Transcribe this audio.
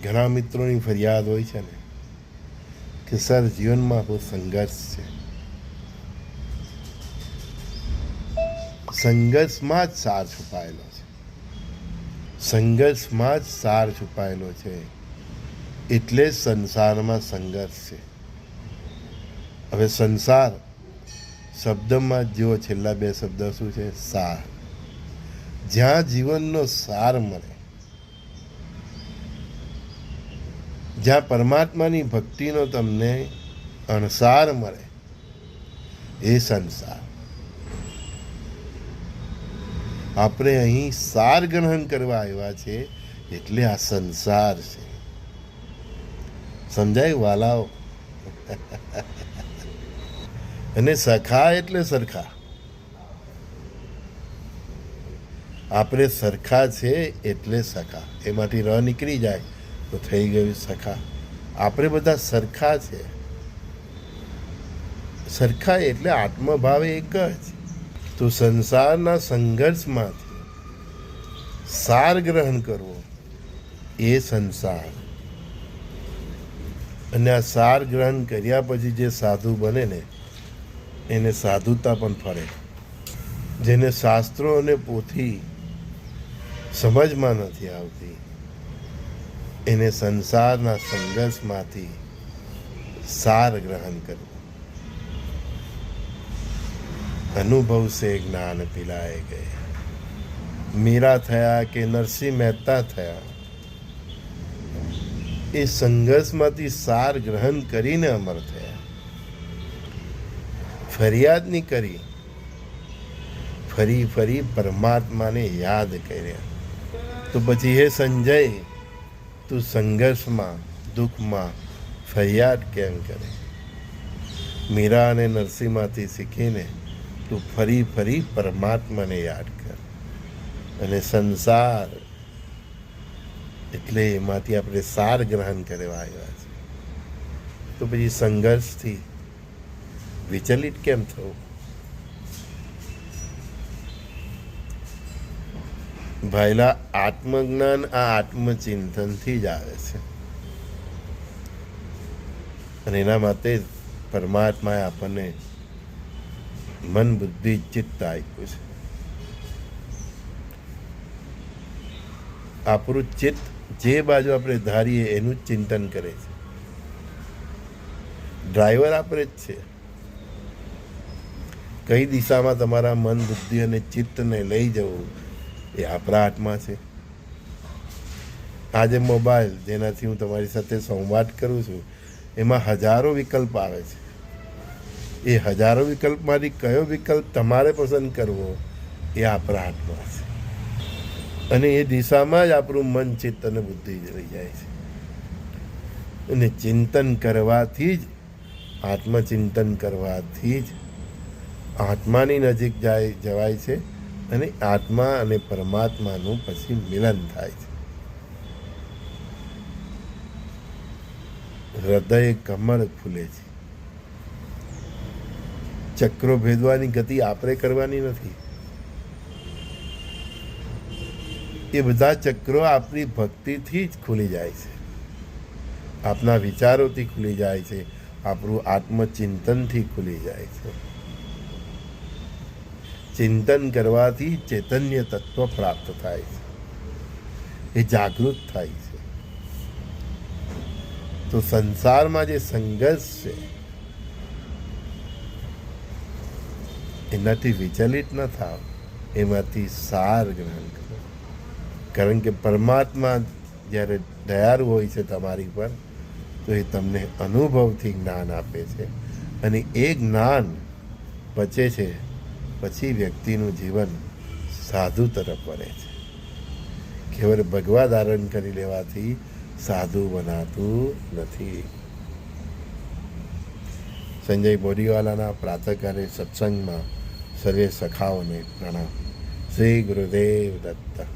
ઘણા મિત્રોની ફરિયાદ હોય છે ને, કે સર, જીવનમાં બહુ સંઘર્ષ છે. સંઘર્ષમાં જ સાર છુપાયેલો છે. સંઘર્ષમાં જ સાર છુપાયેલો છે. એટલે સંસારમાં સંઘર્ષ છે. હવે સંસાર શબ્દમાં જેવો છેલ્લા બે શબ્દ શું છે? સાર. જ્યાં જીવનનો સાર મળે જ્યાં પરમાત્માની ભક્તિનો તમને અણસાર મળે, એ સંસાર. આપણે અહીં સાર ગ્રહણ કરવા આવ્યા છે, એટલે આ સંસાર છે. સમજાય, વાલાઓ? અને સખા એટલે સરખા. આપણે સરખા છે એટલે સખા એમાંથી ર નીકળી જાય. તો થઈ ગયું સખા આપણે બધા સરખા છે. સરખા એટલે આત્મભાવ એક જ. તો સંસારના સંઘર્ષમાંથી સાર ગ્રહણ કરવો એ સંસાર. અને આ સાર ગ્રહણ કર્યા પછી જે સાધુ બને ને, એને સાધુતા પણ ફરે. જેને શાસ્ત્રો અને પોથી સમજમાં નથી આવતી. એને સંસારના સંઘર્ષમાંથી સાર ગ્રહણ કરવું અનુભવ સે જ્ઞાન પિલાએ ગયે. મીરા થયા કે નરસિંહ મહેતા થયા, એ સંઘર્ષમાંથી સાર ગ્રહણ કરીને અમર થયા. ફરિયાદ નહીં કરી, ફરી ફરી પરમાત્માને યાદ કર્યા. તો પછી હે સંજય તું સંઘર્ષમાં, દુઃખમાં ફરિયાદ કેમ કરે? મીરા અને નરસિંહમાંથી શીખીને તું ફરી ફરી પરમાત્માને યાદ કર. અને સંસાર એટલે એમાંથી આપણે સાર ગ્રહણ કરવા આવ્યા છે તો પછી સંઘર્ષથી વિચલિત કેમ થવું? ભાઈલા, આત્મજ્ઞાન આ આત્મચિંતનથી જ આવે છે. અને એના માટે પરમાત્માએ આપણને મન, બુદ્ધિ, ચિત્ત આપ્યું છે. આપણું ચિત્ત જે બાજુ આપણે ધારીએ, એનું ચિંતન કરે છે. ડ્રાઈવર આપણે જ છે. કઈ દિશામાં તમારા મન, બુદ્ધિ અને ચિત્તને લઈ જવું એ આપણા હાથમાં છે. આજે મોબાઈલ, જેનાથી હું તમારી સાથે સંવાદ કરું છું, એમાં હજારો વિકલ્પ આવે છે. એ હજારો વિકલ્પમાંથી કયો વિકલ્પ તમારે પસંદ કરવો, એ આપણા હાથમાં છે. અને એ દિશામાં જ આપણું મન, ચિત્ત અને બુદ્ધિ રહી જાય છે. અને ચિંતન કરવાથી જ, આત્મચિંતન કરવાથી જ, આત્માની નજીક જાય, જવાય છે. અને આત્મા અને પરમાત્માનું પછી મિલન થાય છે. હૃદય કમળ ફૂલે છે. ચક્રો ભેદવાની ગતિ આપણે કરવાની નથી. એ બધા ચક્રો આપણી ભક્તિથી જ ખુલી જાય છે. આપના વિચારોથી ખુલી જાય છે. આપણું આત્મચિંતનથી ખુલી જાય છે. ચિંતન કરવાથી ચૈતન્ય તત્વ પ્રાપ્ત થાય છે. એ જાગૃત થાય છે. તો સંસારમાં જે સંઘર્ષ છે, એનાથી વિચલિત ન થાવ, એમાંથી સાર ગ્રહણ કરો. કારણ કે પરમાત્મા જ્યારે દયાળુ હોય છે તમારી પર, તો એ તમને અનુભવથી જ્ઞાન આપે છે. અને એ જ્ઞાન પચે છે પછી વ્યક્તિનું જીવન સાધુ તરફ વળે છે. કેવળ ભગવા ધારણ કરી લેવાથી સાધુ બનાતું નથી. સંજય બોરીવાલાના પ્રાતકાલે સત્સંગમાં સર્વે સખાઓને પ્રણામ. શ્રી ગુરુદેવ દત્ત.